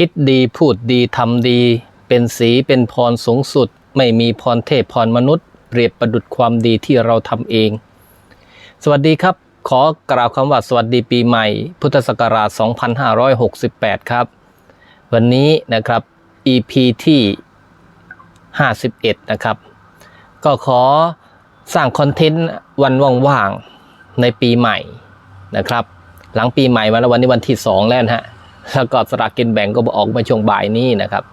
คิดดีพูดดีทำดี เป็นสีเป็นพรสูงสุด ไม่มีพรเทพพรมนุษย์ เปรียบประดุดความดีที่เราทำเอง สวัสดีครับ ขอกล่าวคำว่าสวัสดีปีใหม่ พุทธศักราช 2568 ครับ วันนี้นะครับ EP ที่ 51 นะครับ ก็ขอสร้างคอนเทนต์วันว่างๆในปีใหม่นะครับ หลังปีใหม่มาแล้ววันนี้วันที่ 2 แล้วนะฮะ แล้วก็สลากกินแบ่งก็ออกมาช่วงบ่ายนี้นะครับ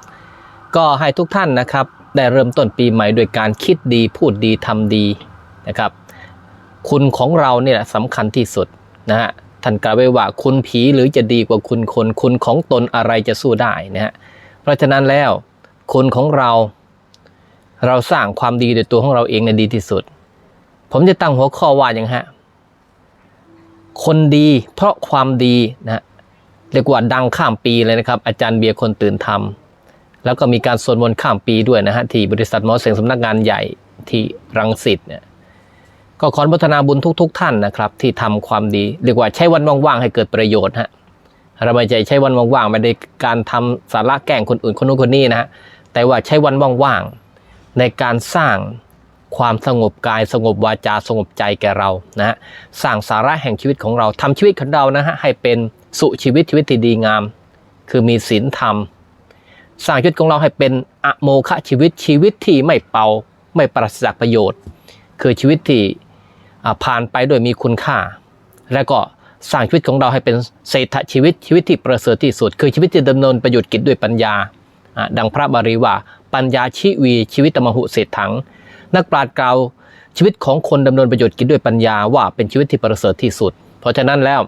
ก็ให้ทุกท่านนะครับได้เริ่มต้นปีใหม่โดยการคิดดีพูดดีทำดีนะครับ คุณของเราเนี่ยสำคัญที่สุดนะฮะท่านกล่าวไว้ว่าคุณผีหรือจะดีกว่าคุณคนคุณของตนอะไรจะสู้ได้นะฮะเพราะฉะนั้นแล้วคุณของเรา เราสร้างความดีโดยตัวของเราเองในดีที่สุด ผมจะตั้งหัวข้อว่าอย่างฮะคนดีเพราะความดีนะ เรียกว่าดังข้ามปีเลยนะครับ อาจารย์เบียร์คนตื่นทำแล้วก็มีการสวดมนต์ข้ามปีด้วยนะฮะที่บริษัทมอเสงสำนักงานใหญ่ที่รังสิตเนี่ยก็ขออนุโมทนาบุญทุกๆท่านนะครับ ที่ทำความดีเรียกว่าใช้วันว่างๆให้เกิดประโยชน์ฮะเราไม่ใช่ใช้วันว่างๆไม่ได้การทำสาระแกล้งคนอื่นคนนู้นคนนี้นะฮะแต่ว่าใช้วันว่างๆในการสร้าง ความสงบกายสงบวาจาสงบใจแก่เรานะฮะสร้างสาระแห่งชีวิตของเราทำชีวิตของเรานะฮะให้เป็นสุชีวิตชีวิตที่ดีงาม คือมีศีลธรรม สร้างชีวิตของเราให้เป็นอโมคะชีวิตชีวิตที่ไม่เป่าไม่ปราศจากประโยชน์ คือชีวิตที่ผ่านไปโดยมีคุณค่า และก็สร้างชีวิตของเราให้เป็นเศรษฐชีวิตชีวิตที่ประเสริฐที่สุด คือชีวิตที่ดำเนินประโยชน์กิจด้วยปัญญา ดังพระบาลีว่าปัญญาชีวีชีวิตตมหุเศรษถัง นักปราชญ์กล่าวชีวิตของคนดำเนินประโยชน์กิจด้วยปัญญาว่าเป็นชีวิตที่ประเสริฐที่สุด เพราะฉะนั้นแล้ว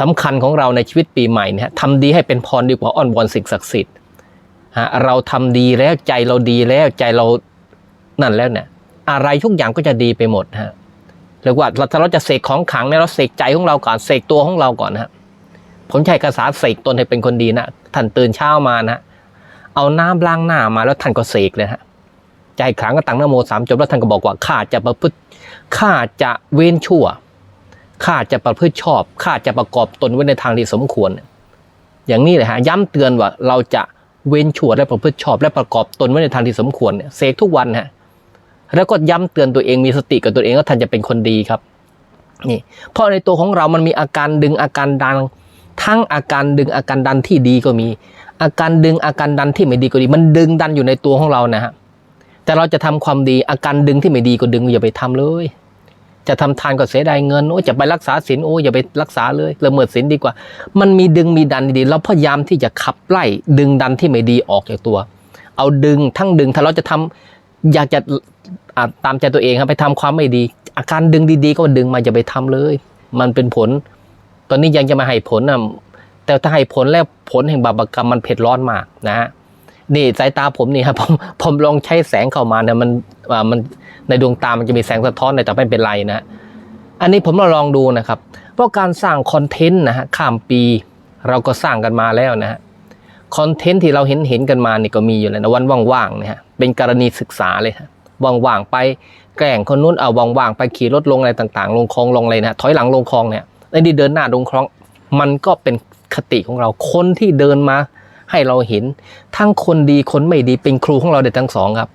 สำคัญของเราในชีวิตปีใหม่นี่ยทำดีให้เป็นพรดีกว่าอ้อนวอนสิ่งศักดิ์สิทธิ์ฮะเราทำดีแล้วใจเราดีแล้วใจเรานั่นแล้วเนี่ยอะไรทุกอย่างก็จะดีไปหมดฮะเรียกว่าเราถ้าเราจะเสกของขังเนี่ยเราเสกใจของเราก่อนเสกตัวของเราก่อนฮะผมใช้ภาษาเสกตนให้เป็นคนดีนะท่านตื่นเช้ามานะเอาน้ำล้างหน้ามาแล้วท่านก็เสกเลยฮะ ใจขลังก็ตั้งนโมสามจบแล้วท่านก็บอกว่าข้าจะประพฤติข้าจะเว้นชั่วข้าจะประพฤติชอบข้าจะประกอบตนไว้ในทางที่สมควร อย่างนี้เลยฮะย้ำเตือนว่าเราจะเว้นชั่วและประพฤติชอบ และประกอบตนไว้ในทางที่สมควรเนี่ยเสกทุกวันฮะแล้วก็ย้ำเตือนตัวเองมีสติกับตัวเองว่าท่านจะเป็นคนดีครับนี่เพราะในตัวของเรามันมีอาการดึงอาการดันทั้งอาการดึงอาการดันที่ดีก็มี อาการดึงอาการดันที่ไม่ดีก็ดี มันดึงดันอยู่ในตัวของเรานะฮะ แต่เราจะทำความดีอาการดึงที่ไม่ดีก็ดึงอย่าไปทำเลย จะทำทานก็เสียดายเงินโอ้จะไปรักษาศีลโอ้อย่าไปรักษาเลยละเมิดศีลดีกว่า มันมีดึงมีดันดีเราพยายามที่จะขับไล่ดึงดันที่ไม่ดีออกจากตัว เอาดึงทั้งดึงถ้าเราจะทำอยากจะตามใจตัวเองครับไปทำความไม่ดี อาการดึงดีๆ ก็ดึงมาอย่าไปทำเลย มันเป็นผล ตอนนี้ยังจะมาให้ผลนะแต่ถ้าให้ผลแล้วผลแห่งบาปกรรมมันเผ็ดร้อนมากนะฮะ นี่สายตาผมนี่ครับผมผมลองใช้แสงเข้ามาเนี่ยมันอ่ามันในดวงตามันจะมีแสงสะท้อนแต่ไม่เป็นไรนะอันนี้ผมเราลองดูนะครับ เพราะการสร้างคอนเทนต์นะฮะข้ามปีเราก็สร้างกันมาแล้วนะฮะคอนเทนต์ที่เราเห็นเห็นกันมานี่ก็มีอยู่แล้วนะวันว่างๆนะฮะเป็นกรณีศึกษาเลยฮะว่างๆไปแกล้งคนนู้นเอาว่างๆไปขี่รถลงอะไรต่างๆ ลงคลองลงอะไรนะถอยหลังลงคลองเนี่ยไอ้นี่เดินหน้าลงคลอง มันก็เป็นคติของเราคนที่เดินมา ให้เราเห็น ทั้งคนดีคนไม่ดีเป็นครูของเราเด็ดทั้งสองครับ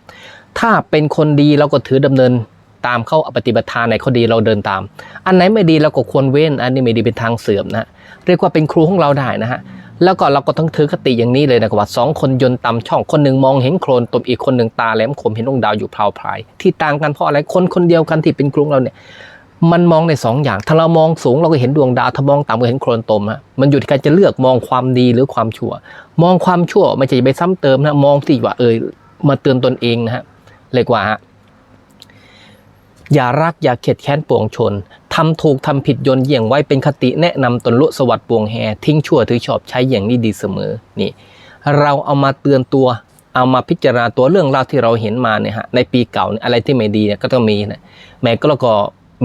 ถ้าเป็นคนดีเราก็ถือดำเนินตามเข้าปฏิบัติทานในข้อดีเราเดินตาม อันไหนไม่ดีเราก็ควรเว้น อันนี้ไม่ดีเป็นทางเสื่อมนะเรียกว่าเป็นครูของเราได้นะฮะแล้วก็เราก็ต้องถือคติอย่างนี้เลยนะครับว่าสองคนยนต์ตำช่องคนหนึ่งมองเห็นโคลนตมอีกคนหนึ่งตาแหลมคมเห็นดวงดาวอยู่พราวพรายที่ต่างกันเพราะอะไรคนคนเดียวกันที่เป็นครุงเราเนี่ย มันมองในสองอย่าง ถ้าเรามองสูงเราก็เห็นดวงดาว ถ้ามองต่ำก็เห็นโคลนตมฮะ มันอยู่ที่การจะเลือกมองความดีหรือความชั่ว มองความชั่วไม่ใช่ไปซ้ำเติมนะ มองที่ว่าเออมาเตือนตนเองนะฮะเรียกว่าฮะ อย่ารักอย่าเข็ดแค้นปวงชนทำถูกทำผิดยนเยี่ยงไว้เป็นคติแนะนำตนลุสวัสดปวงแหทิ้งชั่วถือชอบใช้อย่างนี้ดีเสมอ นี่ เราเอามาเตือนตัว เอามาพิจารณาตัวเรื่องราวที่เราเห็นมาเนี่ยฮะ ในปีเก่าเนี่ยอะไรที่ไม่ดีเนี่ยก็ต้องมีนะ แม้ก็แล้วก็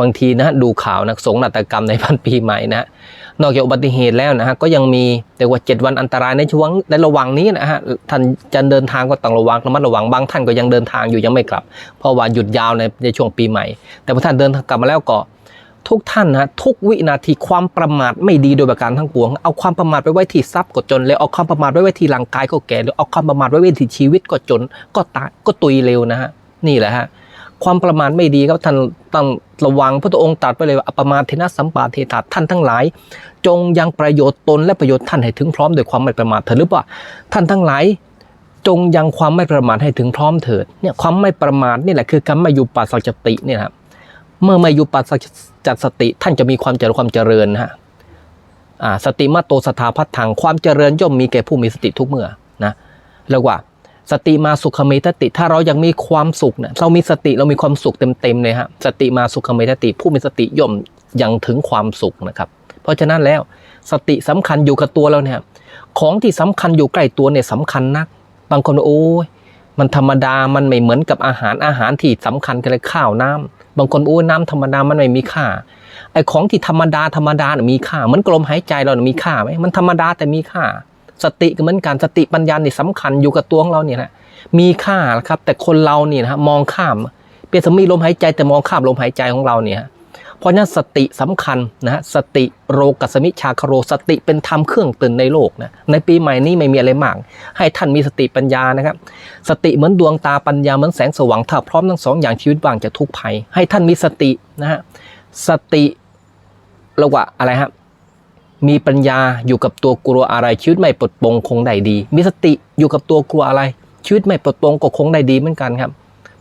บางทีนะดูข่าวนะสงนาฏกรรมในพันปีใหม่นะนอกจากอุบัติเหตุแล้วนะฮะก็ยังมีแต่ว่าเจ็ดวันอันตรายในช่วงในระหว่างนี้นะฮะท่านจะเดินทางก็ต้องระวังระมัดระวังบางท่านก็ยังเดินทางอยู่ยังไม่กลับ เพราะว่าหยุดยาวในในช่วงปีใหม่ แต่พอท่านเดินทางกลับมาแล้วก็ทุกท่านนะทุกวินาทีความประมาทไม่ดีโดยประการทั้งปวง เอาความประมาทไปไว้ที่ทรัพย์ก็จนแล้วเอาความประมาทไว้ไว้ที่ร่างกายก็แก่หรือเอาความประมาทไว้ไว้ที่ชีวิตก็จนก็ตายก็ตุยเร็วนะฮะนี่แหละฮะ ความประมาทไม่ดีครับท่านต้องระวังพระองค์ตรัสไปเลยว่าอปมาทเทนะสัมปาเทตาท่านทั้งหลาย จงยังประโยชน์ตนและประโยชน์ท่านให้ถึงพร้อมโดยความไม่ประมาทเถิดหรือเปล่าท่านทั้งหลาย จงยังความไม่ประมาทให้ถึงพร้อมเถิดเนี่ยความไม่ประมาทนี่แหละคือการไม่อยู่ปัสสัจติเนี่ยครับเมื่อไม่อยู่ปัสสัจสติ ท่านจะมีความเจริญความเจริญนะฮะอ่าสติมาโตสถาพัฒถังความเจริญย่อมมีแก่ผู้มีสติทุกเมื่อนะเรียกว่า สติมาสุขเมตติ ถ้าเรายังมีความสุขเนี่ยเรามีสติเรามีความสุขเต็มๆเลยฮะสติมาสุขเมตติ ผู้มีสติย่อมยังถึงความสุขนะครับ เพราะฉะนั้นแล้วสติสำคัญอยู่กับตัวเราเนี่ยของที่สำคัญอยู่ใกล้ตัวเนี่ยสำคัญนัก บางคนโอ้ยมันธรรมดามันไม่เหมือนกับอาหารอาหารที่สำคัญกันเลยข้าวน้ำบางคนโอ้ยน้ำธรรมดามันไม่มีค่าไอ้ของที่ธรรมดาธรรมดาน่ะมีค่าเหมือนกลมหายใจเราน่ะมีค่าไหมมันธรรมดาแต่มีค่า สติก็เหมือนกันสติปัญญานี่สำคัญอยู่กับตัวของเราเนี่ยนะมีค่าครับ แต่คนเราเนี่ยนะฮะมองข้าม เปรียบเสมือนมีลมหายใจแต่มองข้ามลมหายใจของเราเนี่ยเพราะนั้นสติสำคัญนะฮะสติโรกัสมิชาคโรสติเป็นธรรมเครื่องตื่นในโลกนะในปีใหม่นี้ไม่มีอะไรมาก ให้ท่านมีสติปัญญานะครับ สติเหมือนดวงตาปัญญาเหมือนแสงสว่างถ้าพร้อมทั้งสองอย่างชีวิตว่างจะทุกภัย ให้ท่านมีสตินะฮะสติระว่าอะไรฮะ มีปัญญาอยู่กับตัวกลัวอะไรชีวิตไม่ปลดปลงคงได้ดี มีสติอยู่กับตัวกลัวอะไรชีวิตไม่ปลดปลงก็คงได้ดีเหมือนกันครับ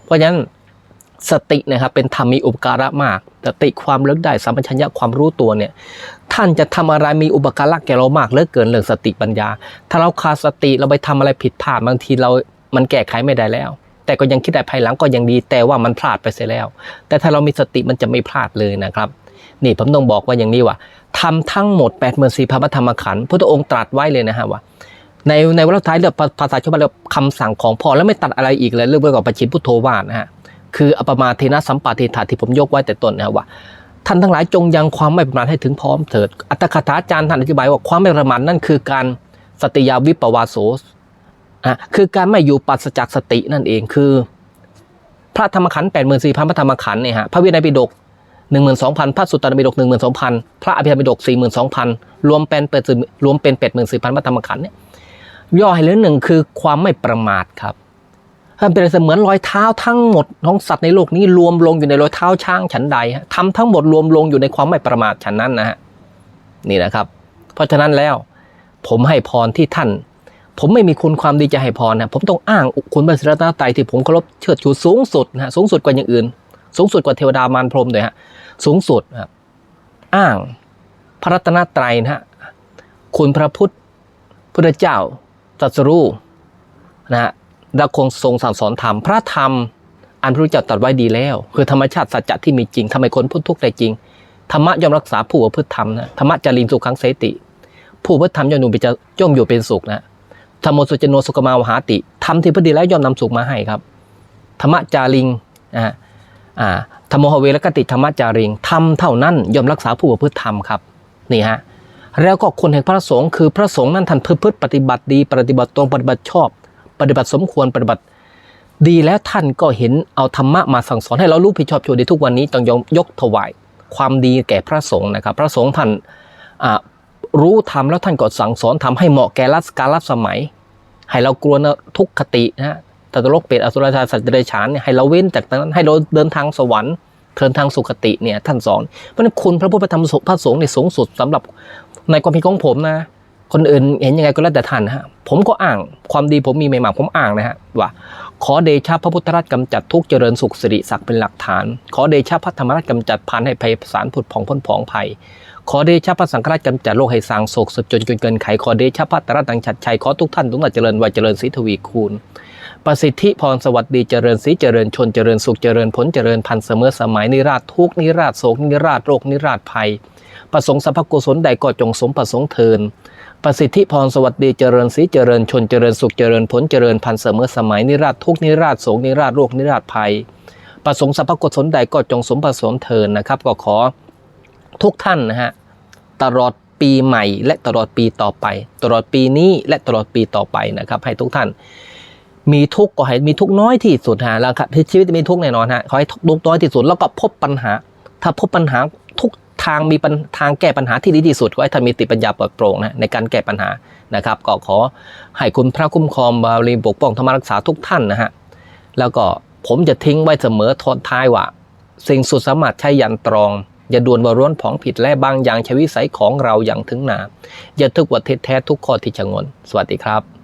เพราะฉะนั้นสตินะครับเป็นธรรมมีอุปการะมากสติความเลิกได้สัมปชัญญะความรู้ตัวเนี่ยท่านจะทำอะไรมีอุปการะแก่เรามากเลือเกินเรื่องสติปัญญา ถ้าเราขาดสติเราไปทำอะไรผิดพลาดบางทีเรา มันแก้ไขไม่ได้แล้ว แต่ก็ยังคิดได้ภายหลังก็ยังดี แต่ว่ามันพลาดไปเสียแล้ว แต่ถ้าเรามีสติมันจะไม่พลาดเลยนะครับ นี่ผมต้องบอกว่าอย่างนี้ว่า ทำทั้งหมด8ปดหมื่นสี่พันธรรมขันธ์พระองค์ตรัสไว้เลยนะฮะว่า ในในวรรคท้ายเรื่องภาษาชาวบ้านเรียกคำสั่งของพ่อแล้วไม่ตัดอะไรอีกเลยเรื่องเรื่องกับประชิดพุทโธวาทนะฮะคืออปมาเทนะสัมปาเทถาที่ผมยกไว้แต่ต้นนะว่าท่านทั้งหลายจงยังความไม่ประมาทให้ถึงพร้อมเถิด อัตถคถาจารย์ท่านอธิบายว่าความไม่ประมาทนั่นคือการสติยาวิปวาโสอะคือการไม่อยู่ปัสจากสตินั่นเองคือ พระธรรมขันธ์แปดหมื่นสี่พันพระธรรมขันธ์เนี่ยฮะพระวินัยปิฎก หนึ่งหมื่นสองพันพระสุตตานปิฎกหนึ่งหมื่นสองพันพระอภิธรรมปิฎกสี่หมื่นสองพันรวมเป็นเปิดรวมเป็นแปดหมื่นสี่พันพระธรรมขันธ์เนี่ยย่อให้เหลือหนึ่งคือความไม่ประมาทครับมันเป็นเสมือนรอยเท้าทั้งหมดของสัตว์ในโลกนี้รวมลงอยู่ในรอยเท้าช้างฉันใดทำทั้งหมดรวมลงอยู่ในความไม่ประมาทฉันนั้นนะฮะนี่นะครับ เพราะฉะนั้นแล้ว ผมให้พรที่ท่าน ผมไม่มีคุณความดีจะให้พรนะผมต้องอ้างคุณพระศรีรัตนตรัยที่ผมเคารพเชิดชูสูงสุดนะสูงสุดกว่าอย่างอื่น สูงสุดกว่าเทวดามารพรมเลยฮะสูงสุดครับอ้างพระรัตนตรัยนะฮะคุณพระพุทธพุทธเจ้าตรัสรู้นะฮะและคงทรงสั่งสอนธรรมพระธรรม อันพระพุทธเจ้าตรัสไว้ดีแล้ว คือธรรมชาติสัจจะที่มีจริงทำให้คนพ้นทุกข์ได้จริงธรรมะย่อมรักษาผู้ประพฤติธรรมนะธรรมะจารินสุขังเสติ ผู้ประพฤติธรรมย่อมอยู่เป็นย่อมอยู่เป็นสุขนะธรรมโมสุจโนสุขมาวหาติธรรมที่พอดีแล้วย่อมนำสุขมาให้ครับธรรมะจาริงนะฮะอ่า ธรรมโหเวรกติธรรมะจาริงธรรมเท่านั้นย่อมรักษาผู้ประพฤติธรรมครับนี่ฮะแล้วก็คนแห่งพระสงฆ์คือพระสงฆ์นั้นท่านพฤติปฏิบัติดี ปฏิบัติตรงปฏิบัติชอบ ปฏิบัติสมควรปฏิบัติ ดีแล้วท่านก็เห็นเอาธรรมะมาสั่งสอนให้เรารู้ผิดชอบชั่วดีทุกวันนี้ต้องยกยกถวาย ความดีแก่พระสงฆ์นะครับ พระสงฆ์ท่านรู้ธรรมแล้วท่านก็สั่งสอนทำให้เหมาะแก่รัชกาลสมัย ให้เรากลัวนะทุกขตินะ ตัตโลกเปรตอสุรชาติสัตว์เดรัจฉานเนี่ยให้เราเว้นจากนั้นให้เราเดินทางสวรรค์เดินทางสุคติเนี่ยท่านสอนเพราะนั้นคุณพระพุทธธรรมพระสงฆ์ในยสูงสุดสำหรับในความคิดของผมนะ คนอื่นเห็นยังไงก็แล้วแต่ท่านฮะผมก็อ้างความดีผมมีไม่มากผมอ้างนะฮะว่า ขอเดชะพระพุทธราชกำจัดทุกเจริญสุขสิริศักดิ์เป็นหลักฐาน ขอเดชะพระธรรมราชกำจัดพันให้ภัยสารผุดผ่องพ้นผองภัยขอเดชะพระสังฆราชกำจัดโรคให้สางโศกสุดจนจนเกินไขขอเดชะพระตรัสดังชัดชัยขอทุกท่านทุกท่านเจริญวัยเจริญศรีทวีคูณ ประสิทธิพรสวัสดีเจริญศรีเจริญชนเจริญสุขเจริญผลเจริญพันธ์เสมอสมัยนิราชทุกนิราชโศกนิราชโรคนิราชภัย ประสงค์สัพพกุศลใดก็จงสมประสงค์เทินประสิทธิพรสวัสดีเจริญศรีเจริญชนเจริญสุขเจริญผลเจริญพันธ์เสมอสมัยนิราชทุกนิราชโศกนิราชโรคนิราชภัย ประสงค์สัพพกุศลใดก็จงสมประสงค์เทินนะครับ ก็ขอทุกท่านนะฮะตลอดปีใหม่และตลอดปีต่อไป ตลอดปีนี้และตลอดปีต่อไปนะครับ ให้ทุกท่าน มีทุกข์ก็ให้มีทุกข์น้อยที่สุดฮะแล้วครับชีวิตมีทุกข์แน่นอนฮะขอให้ทุกข์น้อยที่สุดแล้วก็พบปัญหา ถ้าพบปัญหาทุกทางมีทางแก้ปัญหาที่ดีที่สุดก็ให้ท่านมีติปัญญาปลอดโปร่งนะในการแก้ปัญหานะครับ ก็ขอให้คุณพระคุ้มครองบาลีปกป้องธรรมรักษาทุกท่านนะฮะแล้วก็ผมจะทิ้งไว้เสมอทอนท้ายว่า สิ่งสุดสามารถใช้ยันตรอง อย่าด่วนว่าร้วนผองผิดและบางอย่างใช้วิสัยของเราอย่างถึงหนาอย่าทึกว่าเท็จแท้ทุกข้อที่ชะงน สวัสดีครับ